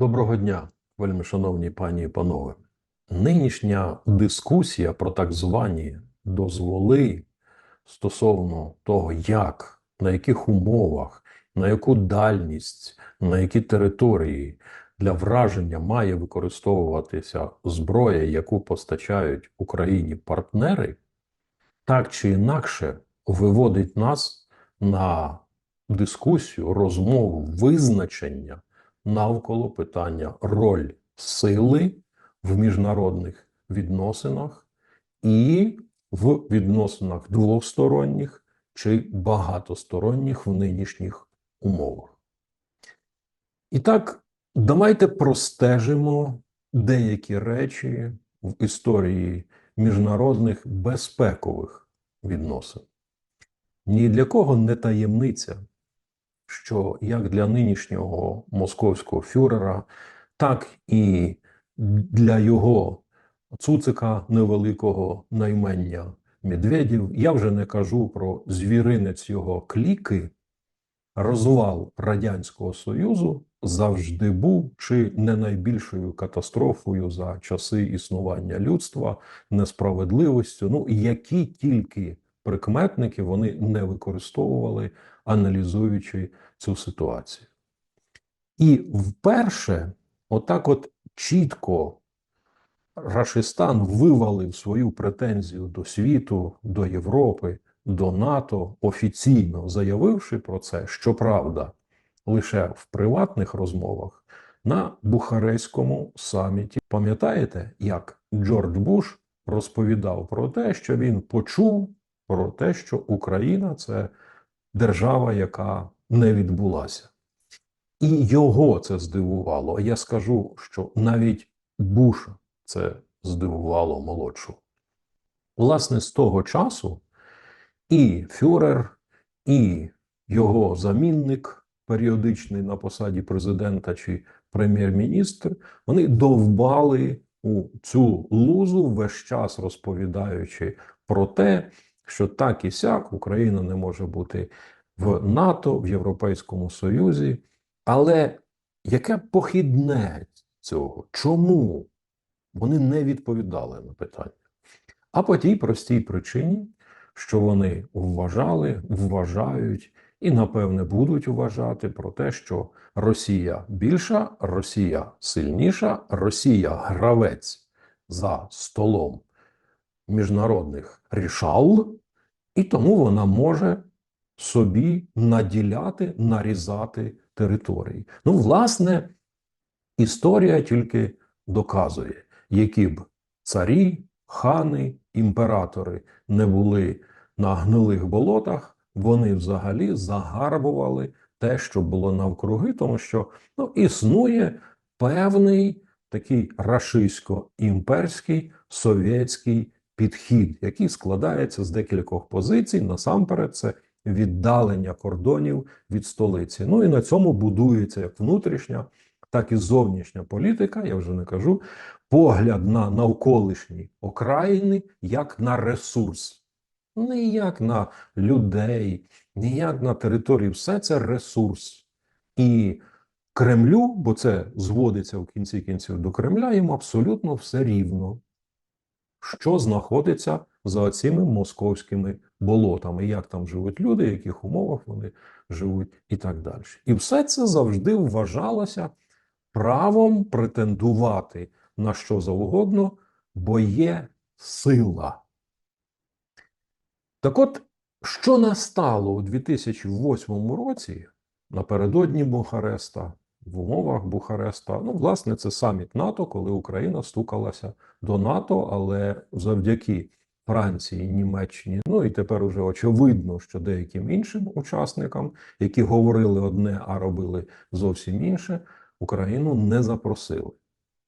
Доброго дня, вельми шановні пані і панове. Нинішня дискусія про так звані дозволи стосовно того, як, на яких умовах, на яку дальність, на які території для враження має використовуватися зброя, яку постачають Україні партнери, так чи інакше виводить нас на дискусію, розмову, визначення навколо питання роль сили в міжнародних відносинах і в відносинах двосторонніх чи багатосторонніх в нинішніх умовах. І так, давайте простежимо деякі речі в історії міжнародних безпекових відносин. Ні для кого не таємниця, що як для нинішнього московського фюрера, так і для його цуцика невеликого наймення Медведів, я вже не кажу про звіринець його кліки, розвал Радянського Союзу завжди був чи не найбільшою катастрофою за часи існування людства, несправедливістю, ну які тільки прикметники вони не використовували, аналізуючи цю ситуацію. І вперше, отак от чітко Рашистан вивалив свою претензію до світу, до Європи, до НАТО, офіційно заявивши про це, щоправда, лише в приватних розмовах на Бухарестському саміті. Пам'ятаєте, як Джордж Буш розповідав про те, що він почув про те, що Україна це держава, яка не відбулася. І його це здивувало. А я скажу, що навіть Буша це здивувало молодшу. Власне, з того часу і Фюрер, і його замінник, періодичний на посаді президента чи прем'єр-міністр, вони довбали у цю лузу весь час розповідаючи про те, що так і сяк Україна не може бути в НАТО, в Європейському Союзі. Але яке похідне цього? Чому вони не відповідали на питання? А по тій простій причині, що вони вважали, вважають і, напевне, будуть вважати про те, що Росія більша, Росія сильніша, Росія гравець за столом міжнародних рішал, і тому вона може собі наділяти, нарізати території. Ну, власне, історія тільки доказує, які б царі, хани, імператори не були на гнилих болотах, вони взагалі загарбували те, що було навкруги, тому що ну, існує певний такий рашистсько-імперський совєтський підхід, який складається з декількох позицій. Насамперед, це віддалення кордонів від столиці. Ну і на цьому будується як внутрішня, так і зовнішня політика. Я вже не кажу, погляд на навколишні окраїни як на ресурс, не як на людей, не як на територію. Все це ресурс. І Кремлю, бо це зводиться в кінці кінців до Кремля, їм абсолютно все рівно що знаходиться за цими московськими болотами, як там живуть люди, в яких умовах вони живуть, і так далі. І все це завжди вважалося правом претендувати на що завгодно, бо є сила. Так от, що настало у 2008 році напередодні Бухареста, в умовах Бухареста. Ну, власне, це саміт НАТО, коли Україна стукалася до НАТО, але завдяки Франції, Німеччині, ну і тепер уже очевидно, що деяким іншим учасникам, які говорили одне, а робили зовсім інше, Україну не запросили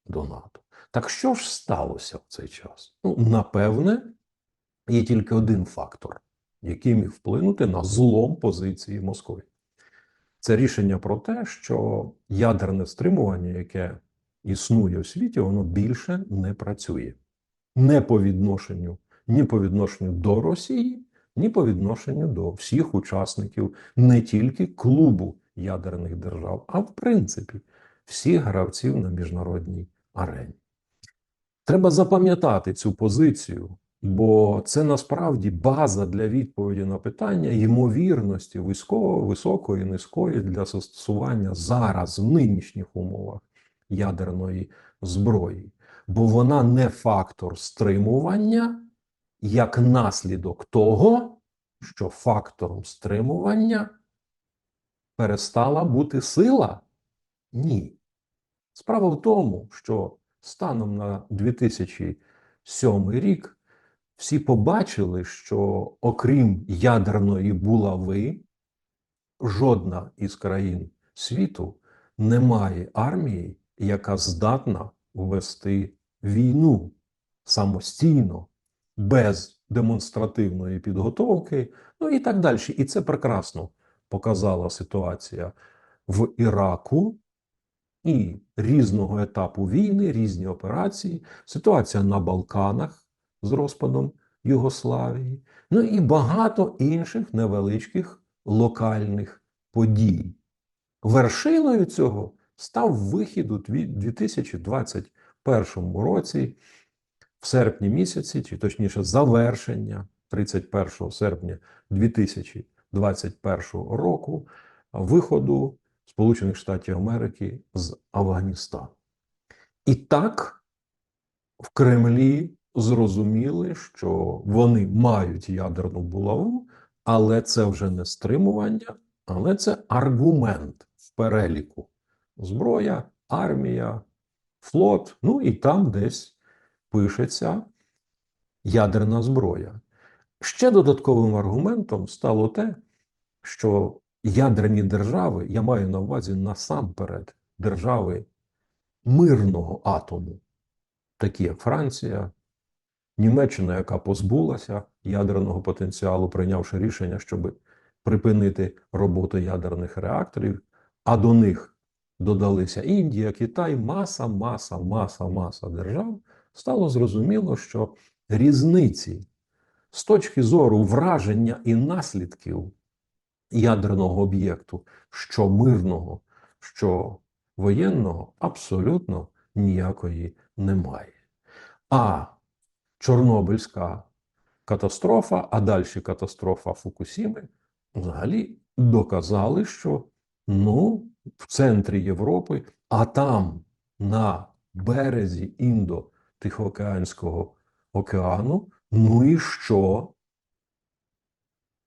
до НАТО. Так що ж сталося в цей час? Ну, напевне, є тільки один фактор, який міг вплинути на злом позиції Москви. Це рішення про те, що ядерне стримування, яке існує у світі, воно більше не працює. Не по відношенню, ні по відношенню до Росії, ні по відношенню до всіх учасників не тільки клубу ядерних держав, а в принципі всіх гравців на міжнародній арені. Треба запам'ятати цю позицію, бо це насправді база для відповіді на питання ймовірності військової, високої, низької для застосування зараз в нинішніх умовах ядерної зброї, бо вона не фактор стримування як наслідок того, що фактором стримування перестала бути сила? Ні. Справа в тому, що станом на 2007 рік всі побачили, що окрім ядерної булави, жодна із країн світу не має армії, яка здатна ввести війну самостійно, без демонстративної підготовки, ну і так далі. І це прекрасно показала ситуація в Іраку і різного етапу війни, різні операції, ситуація на Балканах з розпадом Югославії, ну і багато інших невеличких локальних подій. Вершиною цього став вихід у 2021 році, в серпні місяці, чи точніше завершення 31 серпня 2021 року виходу Сполучених Штатів Америки з Афганістану. І так в Кремлі зрозуміли, що вони мають ядерну булаву, але це вже не стримування, але це аргумент в переліку. Зброя, армія, флот, ну і там десь пишеться ядерна зброя. Ще додатковим аргументом стало те, що ядерні держави, я маю на увазі насамперед держави мирного атому, такі як Франція, Німеччина, яка позбулася ядерного потенціалу, прийнявши рішення, щоб припинити роботу ядерних реакторів, а до них додалися Індія, Китай, маса, маса, маса, маса держав, стало зрозуміло, що різниці з точки зору враження і наслідків ядерного об'єкту, що мирного, що воєнного, абсолютно ніякої немає. А Чорнобильська катастрофа, а далі катастрофа Фукусіми взагалі доказали, що ну, в центрі Європи, а там на березі Індо-Тихоокеанського океану, ну і що?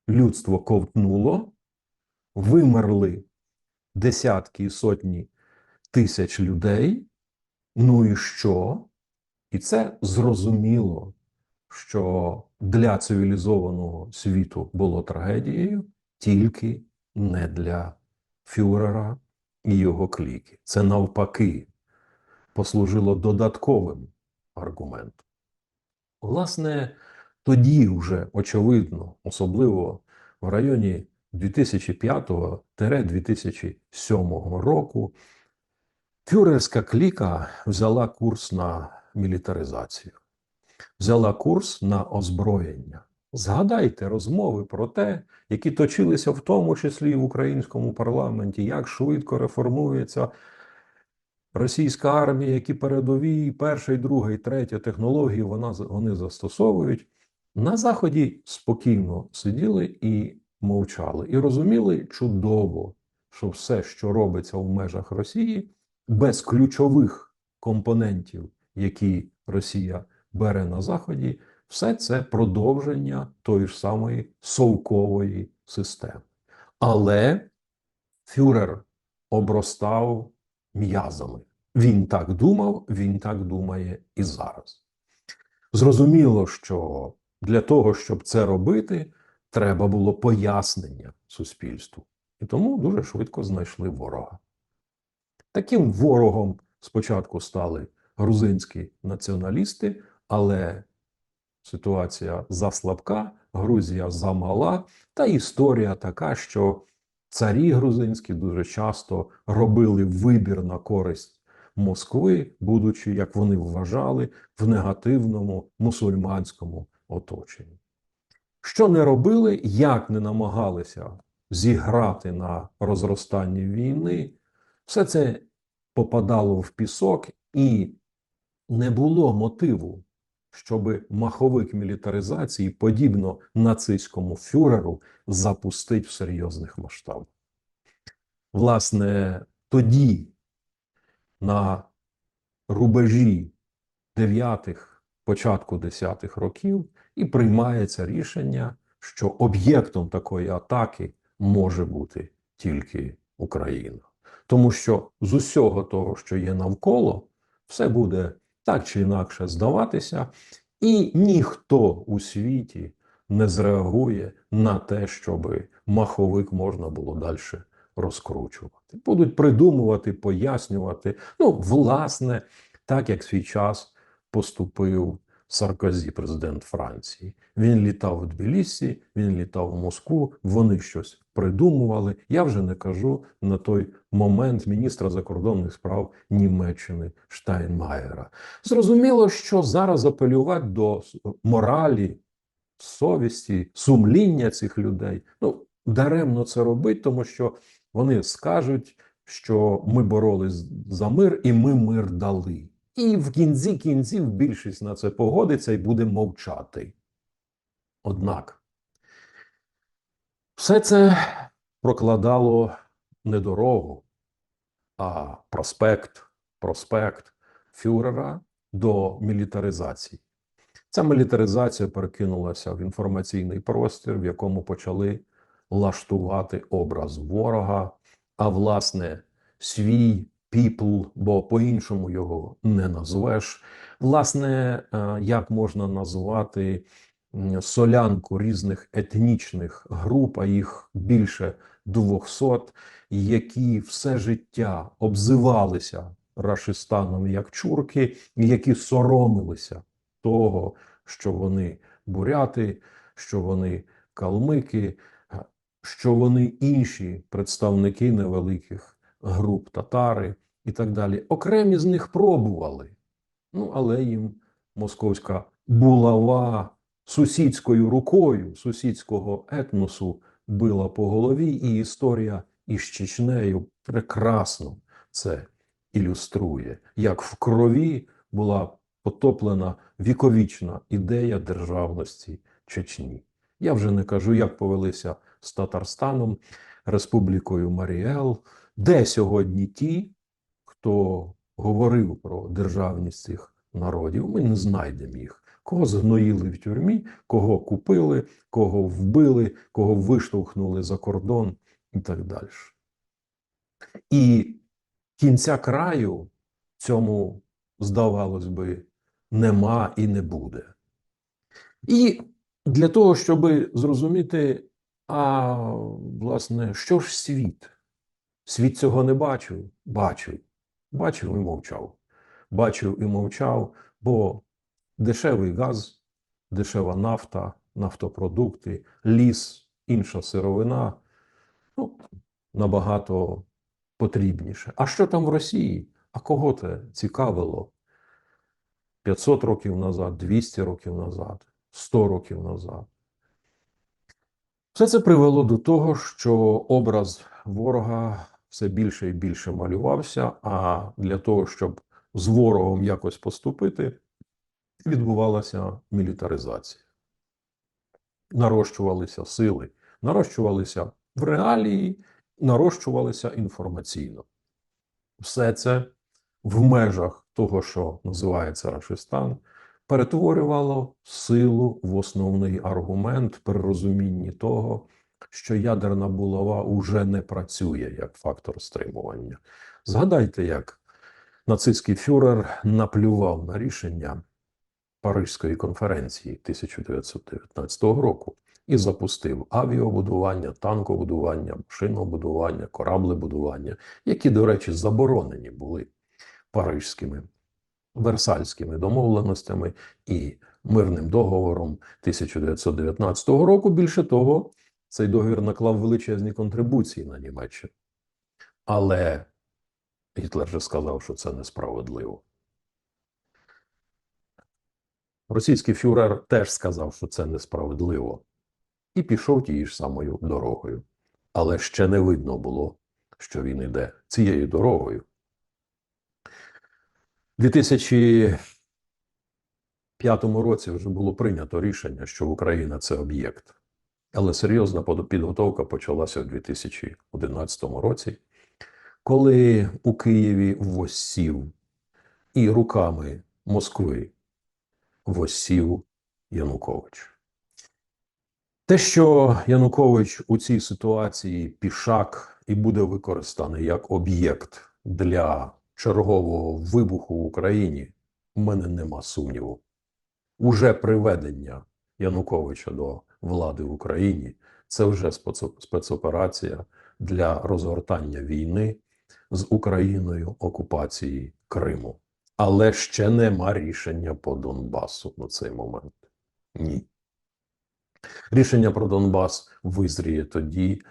Людство ковтнуло, вимерли десятки і сотні тисяч людей. Ну і що? І це зрозуміло, що для цивілізованого світу було трагедією, тільки не для фюрера і його кліки. Це навпаки послужило додатковим аргументом. Власне, тоді вже очевидно, особливо в районі 2005-2007 року, фюрерська кліка взяла курс на мілітаризацію, взяла курс на озброєння. Згадайте розмови про те, які точилися в тому числі в українському парламенті, як швидко реформується російська армія, які передові, перша, друга, і третя технології вона, вони застосовують. На Заході спокійно сиділи і мовчали, і розуміли чудово, що все, що робиться в межах Росії, без ключових компонентів, які Росія бере на Заході, все це продовження тої ж самої совкової системи. Але фюрер обростав м'язами. Він так думав, він так думає і зараз. Зрозуміло, що для того, щоб це робити, треба було пояснення суспільству. І тому дуже швидко знайшли ворога. Таким ворогом спочатку стали грузинські націоналісти, але ситуація заслабка, Грузія замала, та історія така, що царі грузинські дуже часто робили вибір на користь Москви, будучи, як вони вважали, в негативному мусульманському оточенні. Що не робили, як не намагалися зіграти на розростанні війни, все це попадало в пісок, і не було мотиву, щоб маховик мілітаризації, подібно нацистському фюреру, запустити в серйозних масштабах. Власне, тоді на рубежі 9-х, початку 10-х років і приймається рішення, що об'єктом такої атаки може бути тільки Україна. Тому що з усього того, що є навколо, все буде так чи інакше здаватися, і ніхто у світі не зреагує на те, щоб маховик можна було далі розкручувати. Будуть придумувати, пояснювати. Ну, власне, так як свій час поступив Саркозі, президент Франції. Він літав в Тбілісі, він літав в Москву, вони щось придумували. Я вже не кажу на той момент міністра закордонних справ Німеччини Штайнмаєра. Зрозуміло, що зараз апелювати до моралі, совісті, сумління цих людей. Ну, даремно це робить, тому що вони скажуть, що ми боролись за мир і ми мир дали. І в кінці кінців більшість на це погодиться і буде мовчати. Однак все це прокладало не дорогу, а проспект, проспект фюрера до мілітаризації. Ця мілітаризація перекинулася в інформаційний простір, в якому почали лаштувати образ ворога, а власне свій people, бо по-іншому його не назвеш. Власне, е, як можна назвати солянку різних етнічних груп, а їх більше 200, які все життя обзивалися Рашистаном як чурки, які соромилися того, що вони буряти, що вони калмики, що вони інші представники невеликих груп татари і так далі. Окремі з них пробували, ну але їм московська булава сусідською рукою сусідського етносу била по голові, і історія із Чечнею прекрасно це ілюструє, як в крові була потоплена віковічна ідея державності Чечні. Я вже не кажу, як повелися з Татарстаном, Республікою Маріел, де сьогодні ті, хто говорив про державність цих народів, ми не знайдемо їх. Кого згноїли в тюрмі, кого купили, кого вбили, кого виштовхнули за кордон і так далі. І кінця краю цьому, здавалось би, нема і не буде. І для того, щоб зрозуміти, а власне, що ж світ? Світ цього не бачив, бачив, бачив і мовчав. Бачив і мовчав, бо дешевий газ, дешева нафта, нафтопродукти, ліс, інша сировина ну, набагато потрібніше. А що там в Росії? А кого це цікавило 500 років назад, 200 років назад, 100 років назад? Все це привело до того, що образ ворога все більше і більше малювався. А для того, щоб з ворогом якось поступити, відбувалася мілітаризація. Нарощувалися сили, нарощувалися в реалії, нарощувалися інформаційно. Все це в межах того, що називається Рашистан, перетворювало силу в основний аргумент при розумінні того, що ядерна булава уже не працює як фактор стримування. Згадайте, як нацистський фюрер наплював на рішення Паризької конференції 1919 року і запустив авіабудування, танкобудування, машинобудування, кораблебудування, які, до речі, заборонені були парижськими версальськими домовленостями і мирним договором 1919 року. Більше того, цей договір наклав величезні контрибуції на Німеччину. Але Гітлер же сказав, що це несправедливо. Російський фюрер теж сказав, що це несправедливо, і пішов тією ж самою дорогою. Але ще не видно було, що він іде цією дорогою. У 2005 році вже було прийнято рішення, що Україна це об'єкт. Але серйозна підготовка почалася у 2011 році, коли у Києві воссів і руками Москви воссів Янукович. Те, що Янукович у цій ситуації пішак і буде використаний як об'єкт для чергового вибуху в Україні, в мене нема сумніву. Уже приведення Януковича до влади в Україні це вже спецоперація для розгортання війни з Україною окупації Криму. Але ще нема рішення по Донбасу на цей момент. Ні. Рішення про Донбас визріє тоді,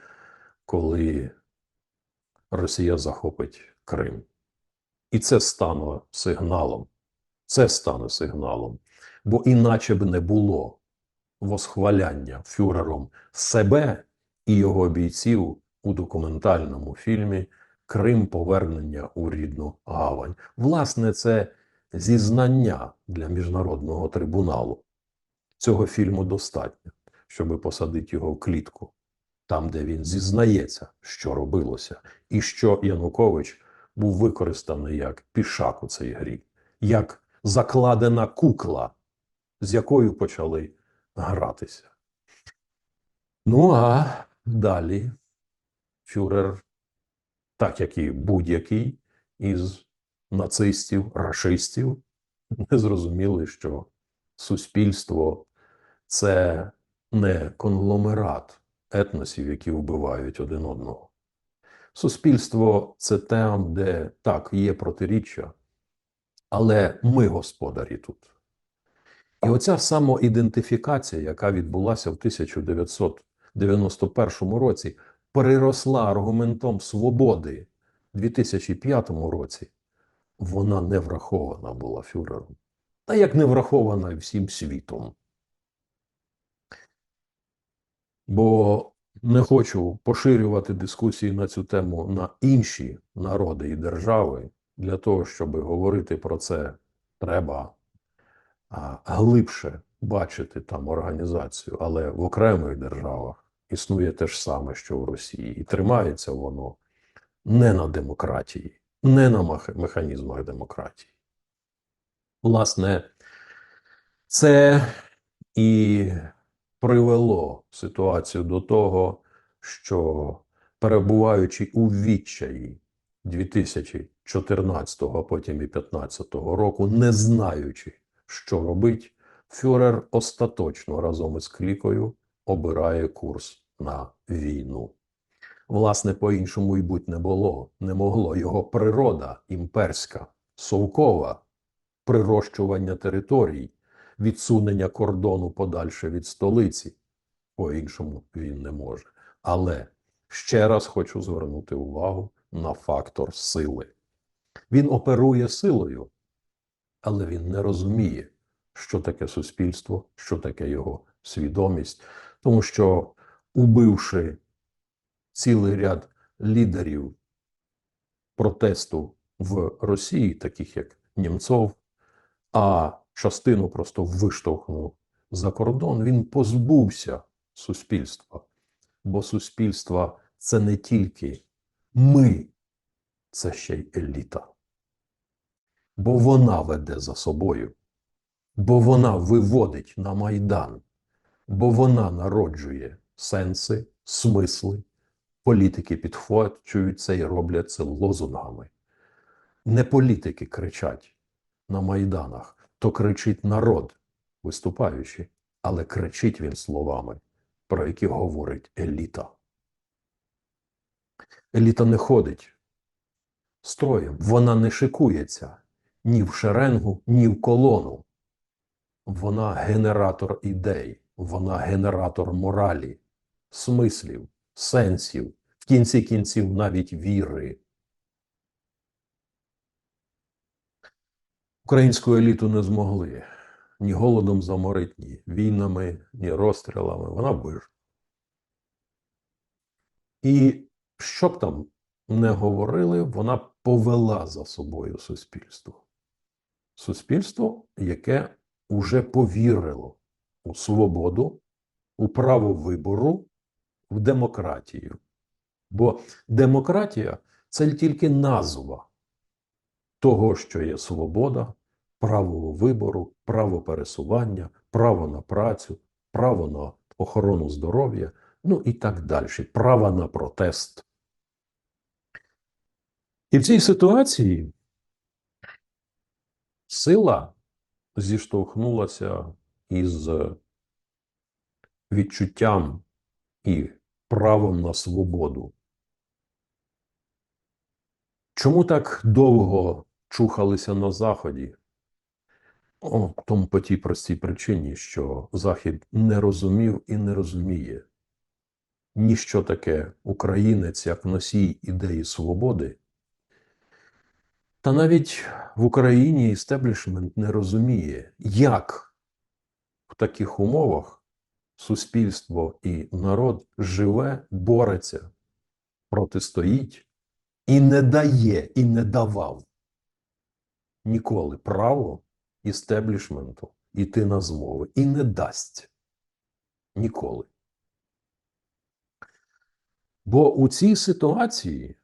коли Росія захопить Крим. І це стане сигналом. Це стане сигналом. Бо іначе б не було восхваляння фюрером себе і його бійців у документальному фільмі Крим повернення у рідну гавань. Власне, це зізнання для міжнародного трибуналу. Цього фільму достатньо, щоб посадити його в клітку, там, де він зізнається, що робилося, і що Янукович був використаний як пішак у цій грі, як закладена кукла, з якою почали гратися. Ну а далі фюрер, так як і будь-який із нацистів, рашистів, не зрозуміли, що суспільство це не конгломерат етносів, які вбивають один одного. Суспільство це там, де так є протиріччя, але ми господарі тут. І оця самоідентифікація, яка відбулася в 1991 році, переросла аргументом свободи в 2005 році, вона не врахована була фюрером. Та як не врахована всім світом. Бо не хочу поширювати дискусії на цю тему на інші народи і держави. Для того, щоб говорити про це, треба глибше бачити там організацію, але в окремих державах існує те ж саме, що в Росії, і тримається воно не на демократії, не на механізмах демократії. Власне, це і привело ситуацію до того, що перебуваючи у відчаї 2014, а потім і 2015 року, не знаючи, що робить, фюрер остаточно разом із клікою обирає курс на війну. Власне, по-іншому й буть не було, не могло. Його природа імперська, совкова, прирощування територій, відсунення кордону подальше від столиці. По-іншому він не може. Але ще раз хочу звернути увагу на фактор сили. Він оперує силою, але він не розуміє, що таке суспільство, що таке його свідомість, тому що, убивши цілий ряд лідерів протесту в Росії, таких як Німцов, а частину просто виштовхнув за кордон, він позбувся суспільства. Бо суспільство це не тільки ми, це ще й еліта. Бо вона веде за собою, бо вона виводить на майдан, бо вона народжує сенси, смисли. Політики підхвачують це і роблять це лозунгами. Не політики кричать на майданах, то кричить народ, виступаючи, але кричить він словами, про які говорить еліта. Еліта не ходить строєм, вона не шикується ні в шеренгу, ні в колону. Вона генератор ідей, вона генератор моралі, смислів, сенсів, в кінці кінців навіть віри. Українську еліту не змогли ні голодом заморити, ні війнами, ні розстрілами. Вона вижила. І що б там не говорили, вона повела за собою суспільство. Суспільство, яке уже повірило у свободу, у право вибору, в демократію. Бо демократія це тільки назва того, що є свобода, право вибору, право пересування, право на працю, право на охорону здоров'я, ну і так далі, право на протест. І в цій ситуації сила зіштовхнулася із відчуттям і правом на свободу. Чому так довго чухалися на Заході? О, тому по тій простій причині, що Захід не розумів і не розуміє ніщо таке українець як носій ідеї свободи. Та навіть в Україні істеблішмент не розуміє, як в таких умовах суспільство і народ живе, бореться, протистоїть і не дає, і не давав ніколи право істеблішменту йти на змови і не дасть ніколи. Бо у цій ситуації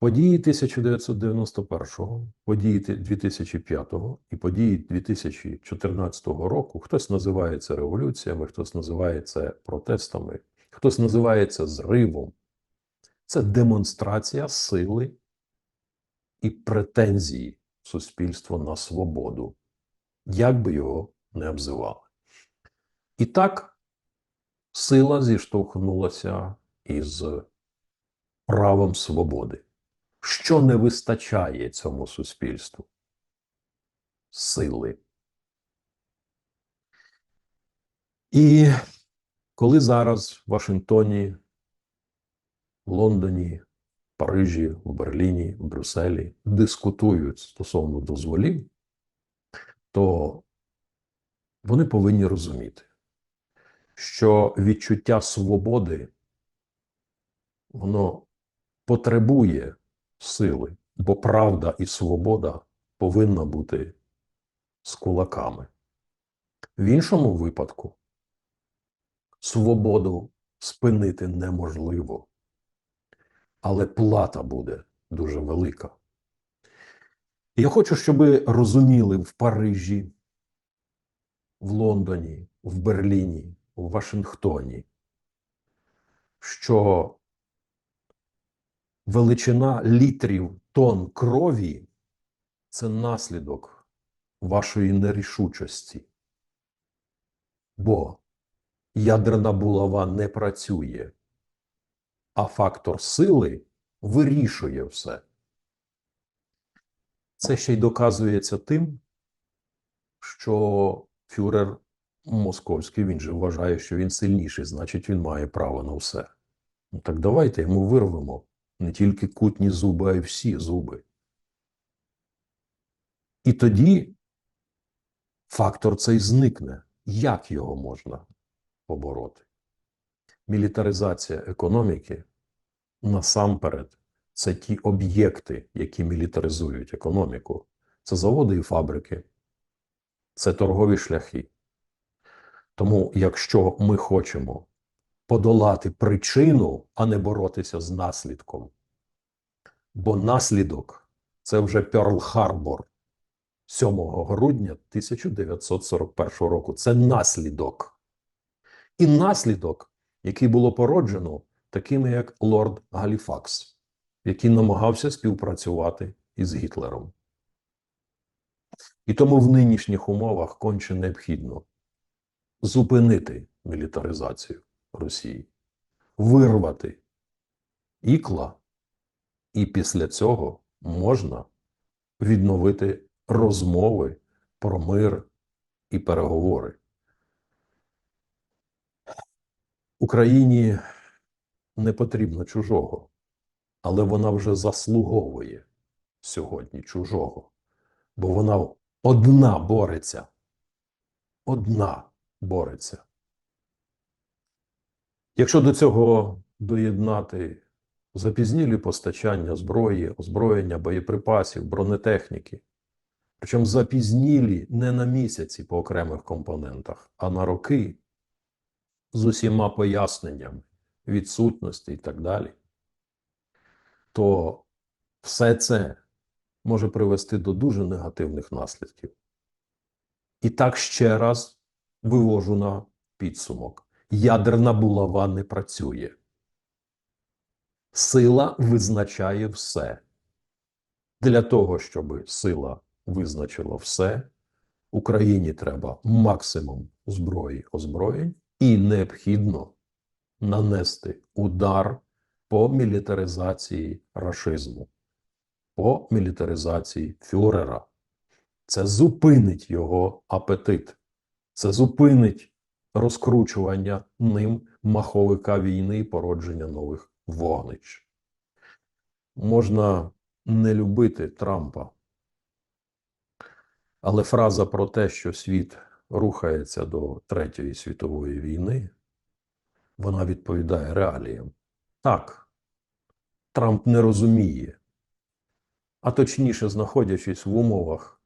події 1991, події 2005 і події 2014 року хтось називає це революціями, хтось називає це протестами, хтось називає це зривом. Це демонстрація сили і претензії суспільства на свободу, як би його не обзивали. І так сила зіштовхнулася із правом свободи. Що не вистачає цьому суспільству? Сили. І коли зараз в Вашингтоні, в Лондоні, Парижі, в Берліні, в Брюсселі дискутують стосовно дозволів, то вони повинні розуміти, що відчуття свободи воно потребує сили, бо правда і свобода повинна бути з кулаками. В іншому випадку свободу спинити неможливо, але плата буде дуже велика. Я хочу, щоб ви розуміли в Парижі, в Лондоні, в Берліні, в Вашингтоні, що величина літрів тонн крові це наслідок вашої нерішучості. Бо ядерна булава не працює, а фактор сили вирішує все. Це ще й доказується тим, що фюрер московський він же вважає, що він сильніший, значить, він має право на все. Ну так давайте йому вирвемо не тільки кутні зуби, а й всі зуби. І тоді фактор цей зникне. Як його можна побороти? Мілітаризація економіки насамперед це ті об'єкти, які мілітаризують економіку. Це заводи і фабрики, це торгові шляхи. Тому, якщо ми хочемо подолати причину, а не боротися з наслідком, бо наслідок це вже Пьорл-Харбор 7 грудня 1941 року. Це наслідок. І наслідок, який було породжено такими, як лорд Галіфакс, який намагався співпрацювати із Гітлером. І тому в нинішніх умовах конче необхідно зупинити мілітаризацію Росії, вирвати ікла, і після цього можна відновити розмови про мир і переговори. Україні не потрібно чужого, але вона вже заслуговує сьогодні чужого, бо вона одна бореться. Одна бореться. Якщо до цього доєднати запізнілі постачання зброї, озброєння, боєприпасів, бронетехніки, Причому запізнілі не на місяці по окремих компонентах, а на роки з усіма поясненнями відсутності і так далі, то все це може привести до дуже негативних наслідків. І так ще раз вивожу на підсумок: ядерна булава не працює. Сила визначає все. Для того, щоб сила визначила все, Україні треба максимум зброї озброєнь і необхідно нанести удар по мілітаризації рашизму, по мілітаризації фюрера. Це зупинить його апетит, це зупинить розкручування ним маховика війни і породження нових вогнищ. Можна не любити Трампа, але фраза про те, що світ рухається до Третьої світової війни, вона відповідає реаліям. Так, Трамп не розуміє, а точніше, знаходячись в умовах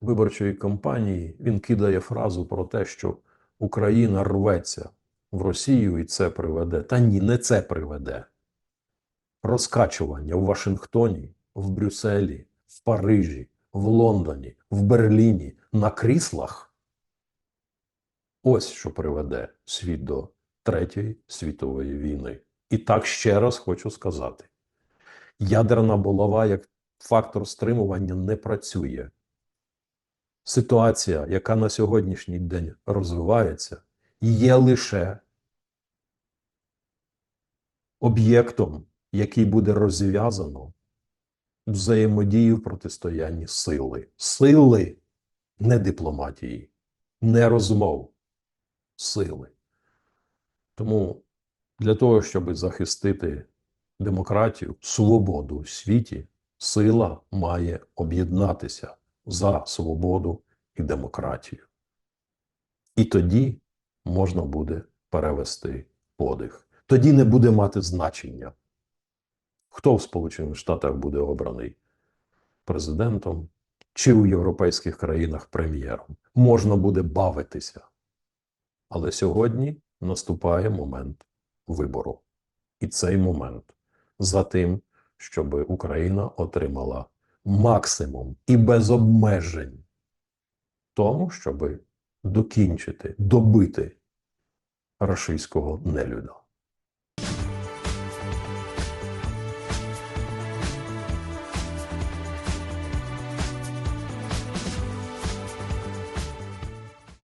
виборчої кампанії, він кидає фразу про те, що Україна рветься в Росію і це приведе. Та ні, не це приведе. Розкачування в Вашингтоні, в Брюсселі, в Парижі, в Лондоні, в Берліні на кріслах. Ось що приведе світ до Третьої світової війни. І так ще раз хочу сказати: ядерна булава як фактор стримування не працює. Ситуація, яка на сьогоднішній день розвивається, є лише об'єктом, який буде розв'язано взаємодії в протистоянні сили. Сили, не дипломатії, не розмов, сили. Тому для того, щоб захистити демократію, свободу в світі, сила має об'єднатися за свободу і демократію. І тоді можна буде перевести подих. Тоді не буде мати значення, хто в Сполучених Штатах буде обраний президентом чи у європейських країнах прем'єром. Можна буде бавитися. Але сьогодні наступає момент вибору. І цей момент за тим, щоб Україна отримала максимум і без обмежень тому, щоб докінчити, добити рашистського нелюда.